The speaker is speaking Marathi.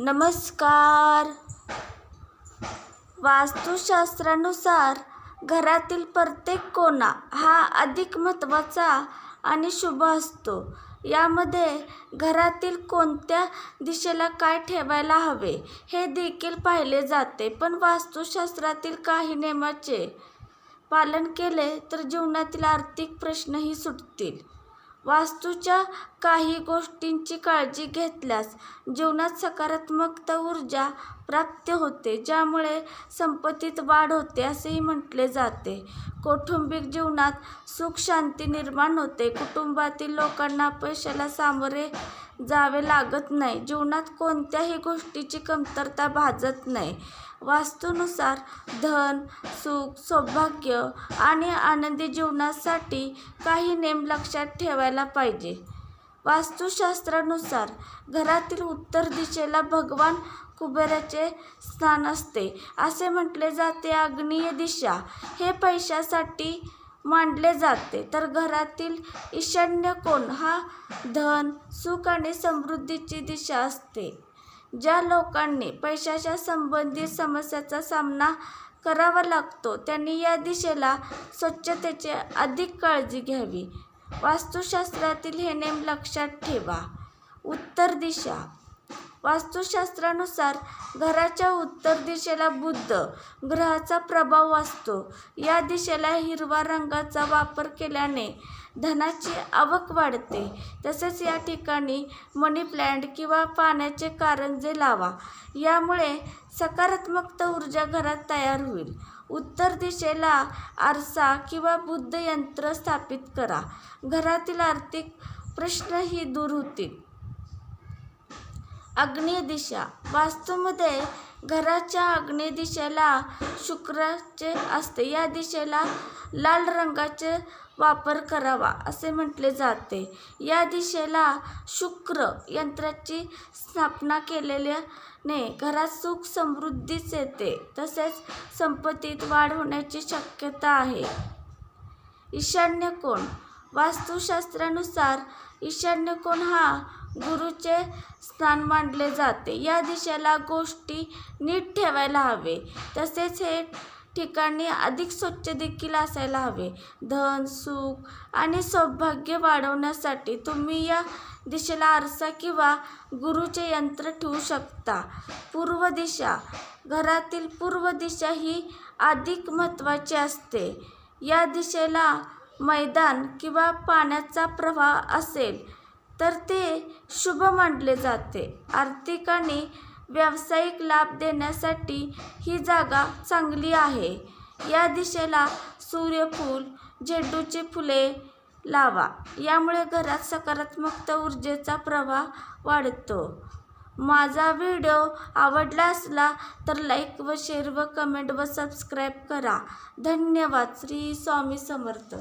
नमस्कार. वास्तुशास्त्रानुसार घरातील प्रत्येक कोणा हा अधिक महत्त्वाचा आणि शुभ असतो. यामध्ये घरातील कोणत्या दिशेला काय ठेवायला हवे हे देखील पाहिले जाते. पण वास्तुशास्त्रातील काही नियमाचे पालन केले तर जीवनातील आर्थिक प्रश्नही सुटतील. वास्तूच्या काही गोष्टींची काळजी घेतल्यास जीवनात सकारात्मक ऊर्जा प्राप्त होते ज्यामुळे संपत्तीत वाढ होते असेही म्हटले जाते. कौटुंबिक जीवनात सुख शांती निर्माण होते. कुटुंबातील लोकांना पैशाला सामोरे जावे लागत नाही. जीवनात कोणत्याही गोष्टीची कमतरता भाजत नाही. वास्तूनुसार धन सुख सौभाग्य आणि आनंदी जीवनासाठी काही नेम लक्षात ठेवायला पाहिजे. वास्तुशास्त्रानुसार घरातील उत्तर दिशेला भगवान कुबेराचे स्थान असते असे म्हटले जाते आग्नेय दिशा. हे पैशासाठी मांडले जाते. तर घरातील ईशान्य कोण हा धन सुख आणि समृद्धीची दिशा असते. ज्या लोकांनी पैशाच्या संबंधित समस्याचा सामना करावा लागतो त्यांनी या दिशेला स्वच्छतेची अधिक काळजी घ्यावी. वास्तुशास्त्रातील हे नेम लक्षात ठेवा. उत्तर दिशा. वास्तुशास्त्रानुसार घराच्या उत्तर दिशेला बुद्ध ग्रहाचा प्रभाव असतो या दिशेला हिरवा रंगाचा वापर केल्याने धनाची आवक वाढते. तसेच या ठिकाणी मनी प्लॅन्ट किंवा पाण्याचे कारंजे लावा यामुळे सकारात्मक ऊर्जा घरात तयार होईल. उत्तर दिशेला आरसा किंवा बुद्ध यंत्र स्थापित करा. घरातील आर्थिक प्रश्नही दूर होतील. अग्निदिशा. दिशा वास्तूमध्ये घराच्या अग्निदिशेला दिशेला शुक्राचे असते. या दिशेला लाल रंगाचे वापर करावा असे म्हटले जाते. या दिशेला शुक्र यंत्राची स्थापना केलेल्याने घरात सुख समृद्धीच येते. तसेच संपत्तीत वाढ होण्याची शक्यता आहे. ईशान्य कोण वास्तुशास्त्रानुसार ईशान्य कोण हा गुरुचे स्थान मानले जाते. या दिशेला गोष्टी नीट ठेवायला हवे. तसेच हे ठिकाणी अधिक स्वच्छ देखील असायला हवे. धन सुख आणि सौभाग्य वाढवण्यासाठी तुम्ही या दिशेला आरसा किंवा गुरुचे यंत्र ठेवू शकता. पूर्व दिशा घरातील पूर्व दिशा ही अधिक महत्त्वाची असते. या दिशेला मैदान किंवा पाण्याचा प्रवाह असेल तर ते शुभ मानले जाते. आर्थिक आणि व्यावसायिक लाभ देण्यासाठी ही जागा चांगली आहे. या दिशेला सूर्यफूल झेंडूची फुले लावा. यामुळे घरात सकारात्मक ऊर्जेचा प्रवाह वाढतो. माझा व्हिडिओ आवडला असला तर लाईक व शेअर व कमेंट व सबस्क्राईब करा. धन्यवाद. श्री स्वामी समर्थ.